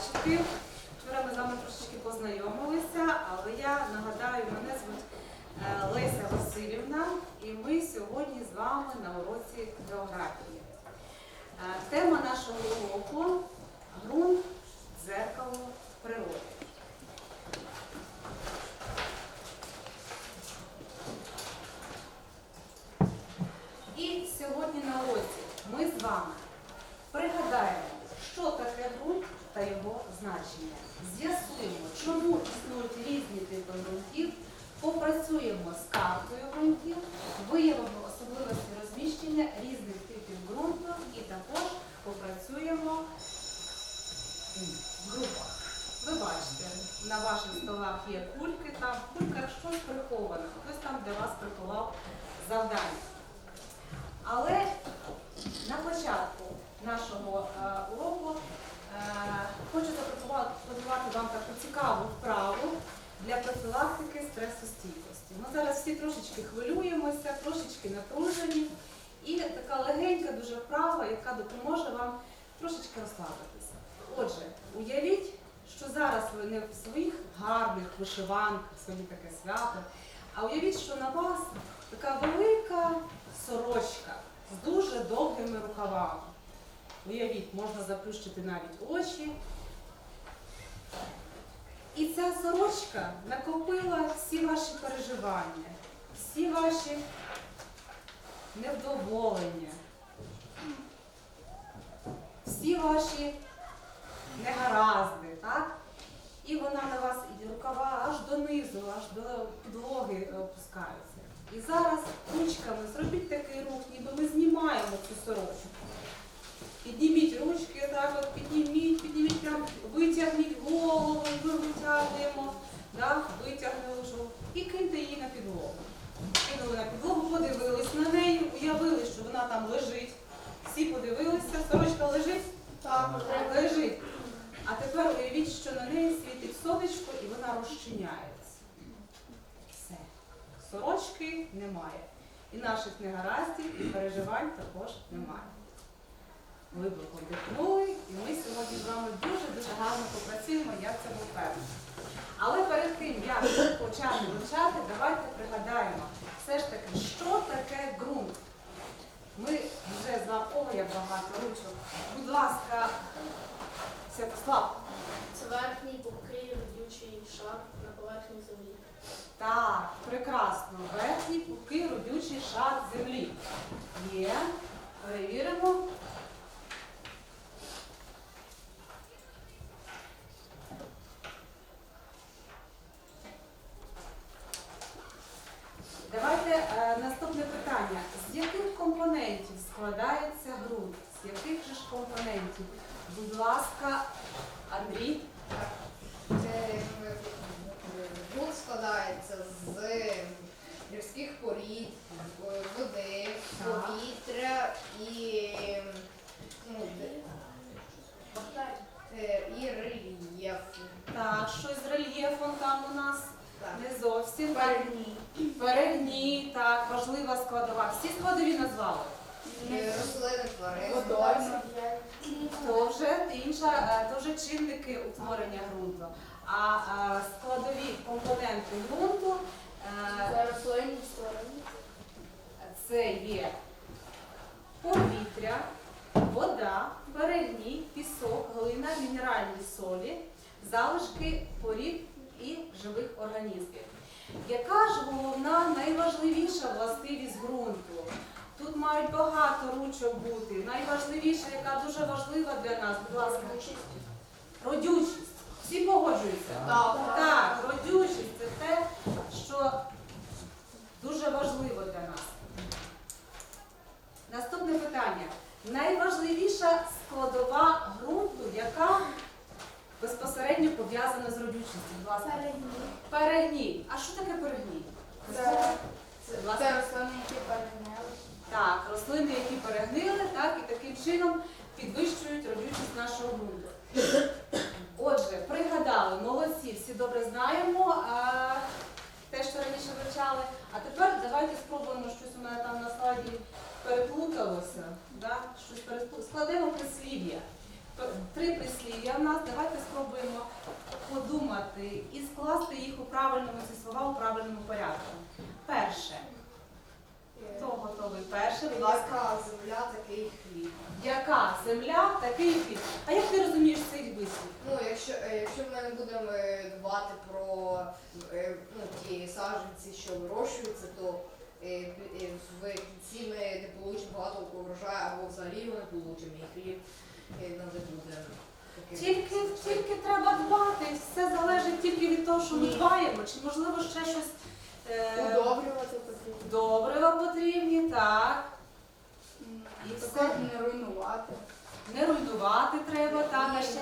бачити. Вчора ми з вами трошечки познайомилися, але я нагадаю, мене звуть е, Леся Васильівна, і ми сьогодні з вами на уроці географії. Е, Тема нашого уроку ґрунт, дзеркало природи. І сьогодні на уроці ми з вами пригадаємо, що таке ґрунт та його значення. З'ясуємо, чому існують різні типи ґрунтів, попрацюємо з картою ґрунтів, виявимо особливості розміщення різних типів ґрунту і також групах. Ви бачите, на ваших столах є кульки, там в кульках щось приховане. Хтось там для вас приховав завдання. Але на початку нашого е, уроку е, хочу запропонувати вам таку цікаву вправу для профілактики стресостійкості. Ми зараз всі трошечки хвилюємося, трошечки напружені. І така легенька дуже вправа, яка допоможе вам трошечки розслабитися. Отже, уявіть, що зараз ви не в своїх гарних вишиванках, сьогодні таке свято, а уявіть, що на вас така велика сорочка з дуже довгими рукавами. Уявіть, можна заплющити навіть очі. І ця сорочка накопила всі ваші переживання, всі ваші невдоволення, всі ваші негаразди, так? І вона на вас, рукава аж донизу, аж до підлоги опускаються. І зараз ручками зробіть такий рух, ніби ми знімаємо цю сорочку. Підніміть ручки, так от підніміть, підніміть, прям витягніть голову, ми витягуємо, да? витягнули ж і киньте її на підлогу. Кинули на підлогу, подивились на неї, уявили, що вона там лежить. Всі подивилися, сорочка лежить? Так, лежить. А тепер уявіть, що на неї світить сонечко і вона розчиняється. Все. Сорочки немає. І наших негараздів, і переживань також немає. Глибоко вдихнули, і ми сьогодні з вами дуже-дуже гарно попрацюємо, я в цьому впевнена. Але перед тим, як почати вивчати, давайте пригадаємо все ж таки, що таке ґрунт. Ми вже з вами, о, як багато. Будь ласка, Святослав. Це верхній покрив родючий шар на поверхні землі. Так, прекрасно. Верхній пухкий родючий шар землі. Є. Перевіримо. Давайте е, наступне питання. З яких компонентів складається ґрунт? З яких же ж компонентів? Будь ласка, Андрій. Гуд складається з гірських порід, води, повітря і, ну, е, і рельєфу. Так, щось з рельєфом там у нас Так. не зовсім. Перегній. Перегній, так, важлива складова. Всі складові назвали. Е, Рослини тварин. Вже інша, е, то вже чинники утворення ґрунту. А е, складові компоненти ґрунту е, Це це є повітря, вода, берегні, пісок, глина, мінеральні солі, залишки порід і живих організмів. Яка ж головна найважливіша властивість ґрунту? Тут мають багато ручок бути. Найважливіша, яка дуже важлива для нас, будь ласка, родючість. Всі погоджуються? Так. Так, родючість це те, що дуже важливо для нас. Наступне питання. Найважливіша складова ґрунту, яка безпосередньо пов'язана з родючістю. Будь ласка. Перегній. А що таке перегній? Це- ласка. Це рослини, які перегнили. Так, рослини, які перегнили, так, і таким чином підвищують родючість нашого ґрунту. Отже, пригадали, молодці, всі добре знаємо а, те, що раніше вивчали. А тепер давайте спробуємо щось у мене там на слайді переплуталося. Да? Щось переплу- Складемо прислів'я. Три прислів'я в нас. Давайте спробуємо подумати і скласти їх у правильному ці слова у правильному порядку. Перше. Хто готовий? Перше, будь ласка. Яка земля, такий хліб. Яка земля, такий хліб. А як ти розумієш цей вислів? Ну, якщо, е, якщо ми не будемо е, дбати про е, ну, ті саджанці, що вирощуються, то е, е, в кінці ми не получимо багато урожаю або взагалі його не получимо, і хліб е, нам не буде. Тільки, тільки треба дбати. Все залежить тільки від того, що ми дбаємо. Чи можливо ще щось е, Удобрювати потрібно. добрива потрібні, так. І все. Не руйнувати. Не руйнувати треба, так, І, ще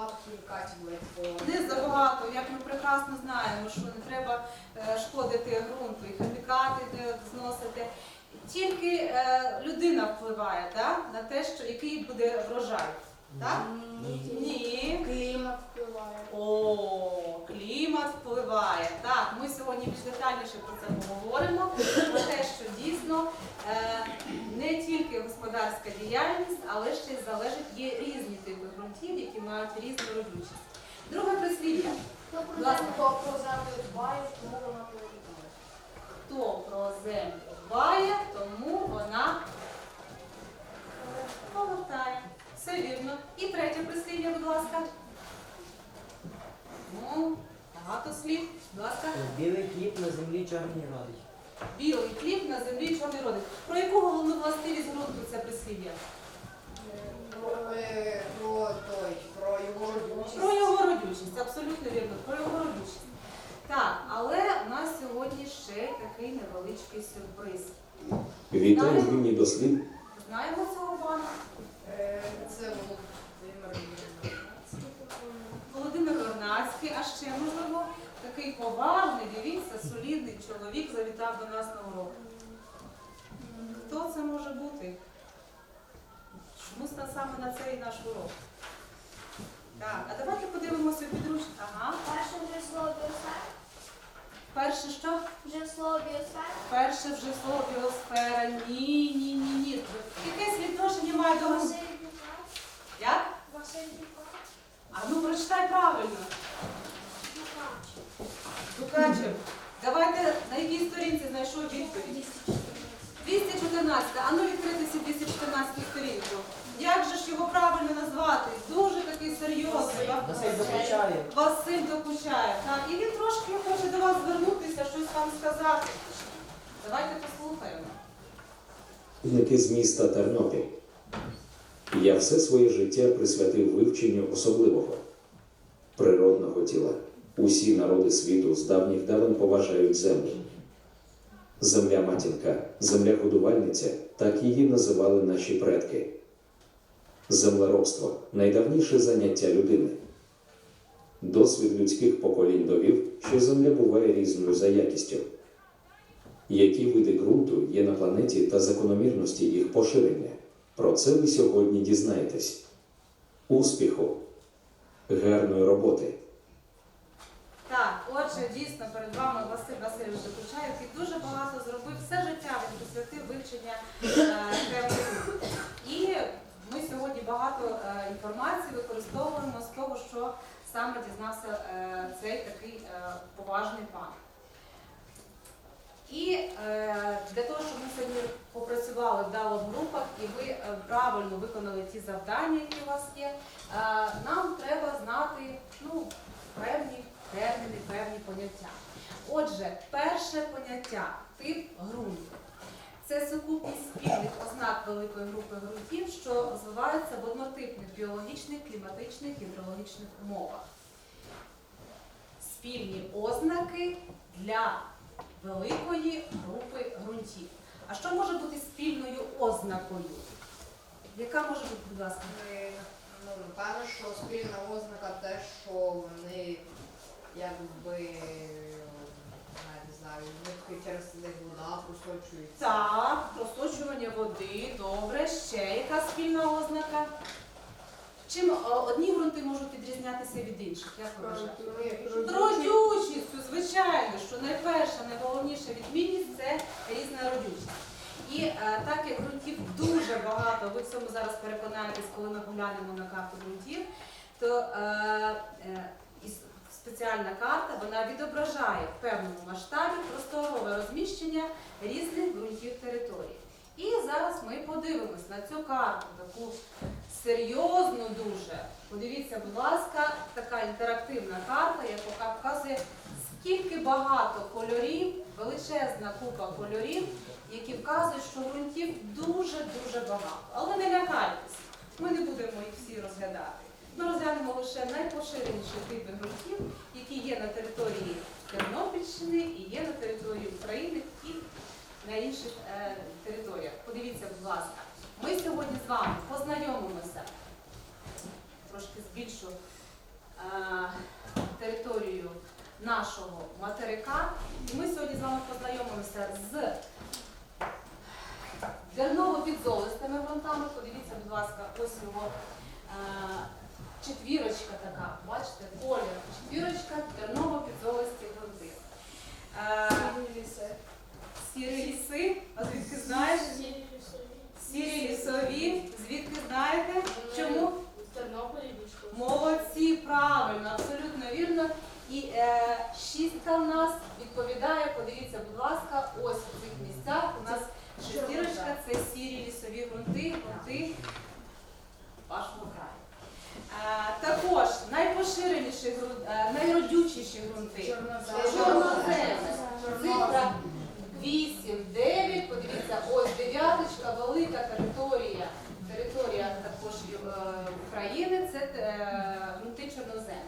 не забагато хімікатів вводити, бо не забагато, як ми прекрасно знаємо, що не треба е, шкодити ґрунту і хімікати зносити. Тільки е, людина впливає да, на те, що який буде врожай. Так? Ні. Клімат впливає. О, клімат впливає. Так, ми сьогодні більш детальніше про це поговоримо. Про те, що дійсно е, не тільки господарська діяльність, але ще й залежить, є різні типи ґрунтів, які мають різну родючість. Друге прислів'я. Хто про землю дбає, тому вона прилітає. Хто про землю дбає, тому вона повертає. Все вірно. І третє прислів'я, будь ласка. Ну, багато слів. Будь ласка. Білий хліб на землі чорний родить. Білий хліб на землі чорний родить. Про яку головну властивість ґрунту це прислів'я? про, е, той, про його родючість. Про його родючість, абсолютно вірно, про його родючість. Так, але у нас сьогодні ще такий невеличкий сюрприз. Вітаю вільні дослід. Знаємо цього пана? Е, Це Володимир Євгенович. Володимир Горнацький, а ще можливо такий поважний, дивіться, солідний чоловік завітав до нас на урок. Хто це може бути? Чому саме на цей наш урок? Так, а давайте подивимося підручник. Ага. Перше вже слово біосфера. Перше що? Вже слово біосфера. Перше вже слово біосфера. Ні, ні, ні, ні. Якесь відношення має до Дюка. Як? Василь А ну прочитай правильно. Дукачев. Давайте на якій сторінці знайшов відповідь? 214. А ну відкритися 214 сторінку. Як же ж його правильно назвати? Дуже такий серйозний. Василь докучає. Василь докучає. Так, і він трошки хоче до вас звернутися, щось вам сказати. Давайте послухаємо. Вники з міста Тернопіль. Я все своє життя присвятив вивченню особливого природного тіла. Усі народи світу з давніх давен поважають землю. Земля матінка, земля годувальниця, так її називали наші предки. Землеробство найдавніше заняття людини. Досвід людських поколінь довів, що земля буває різною за якістю. Які види ґрунту є на планеті та закономірності їх поширення? Про це ви сьогодні дізнаєтесь. Успіху, гарної роботи! Так, отже, дійсно перед вами Василь Васильович Докучаєв, який дуже багато зробив все життя, він присвятив вивчення е. І ми сьогодні багато е, інформації використовуємо з того, що саме дізнався е, цей такий поважний пан. І для того, щоб ми сьогодні попрацювали вдало в групах і ви правильно виконали ті завдання, які у вас є, нам треба знати ну, певні терміни, певні поняття. Отже, перше поняття тип ґрунту. Це сукупність спільних ознак великої групи ґрунтів, що розвиваються в однотипних біологічних, кліматичних, гідрологічних умовах. Спільні ознаки для великої групи ґрунтів. А що може бути спільною ознакою? Яка може бути, будь ласка? Ми, ну, напевно, що спільна ознака те, що вони якби я не знаю, них через них вода просочується. Так, просочування води, добре. Ще яка спільна ознака? Чим е, одні ґрунти можуть відрізнятися від інших? Як ви вважаєте? Родючістю, звичайно, що найперша, найголовніша відмінність це різна родючість. І е, так як ґрунтів дуже багато, ви в цьому зараз переконаєтесь, коли ми поглянемо на карту ґрунтів, то е, е, спеціальна карта вона відображає в певному масштабі просторове розміщення різних ґрунтів території. І зараз ми подивимось на цю карту, таку серйозну дуже. Подивіться, будь ласка, така інтерактивна карта, яка показує, скільки багато кольорів, величезна купа кольорів, які вказують, що ґрунтів дуже-дуже багато. Але не лякайтесь, ми не будемо їх всі розглядати. Ми розглянемо лише найпоширеніші типи ґрунтів, які є на території Тернопільщини і є на території України і на інших е, територіях. Подивіться, будь ласка, ми сьогодні з вами познайомимося, трошки збільшу е, територію нашого материка. І ми сьогодні з вами познайомимося з дерново-підзолистими ґрунтами. Подивіться, будь ласка, ось його е, четвірочка така, бачите, колір. Четвірочка дерново-підзолисті ґрунти. Е, Сірі ліси, а звідки знаєш? Сірі лісові, звідки знаєте? Чому? В. Молодці, правильно, абсолютно вірно. І е, шістка в нас відповідає, подивіться, будь ласка, ось у цих місцях у нас шестірочка це сірі лісові найродючіші, е, найродючіші ґрунти. Чорнозем. Цифра 8, 9. Подивіться, ось дев'яточка, велика територія. Територія також е, України це е, грунти чорнозем.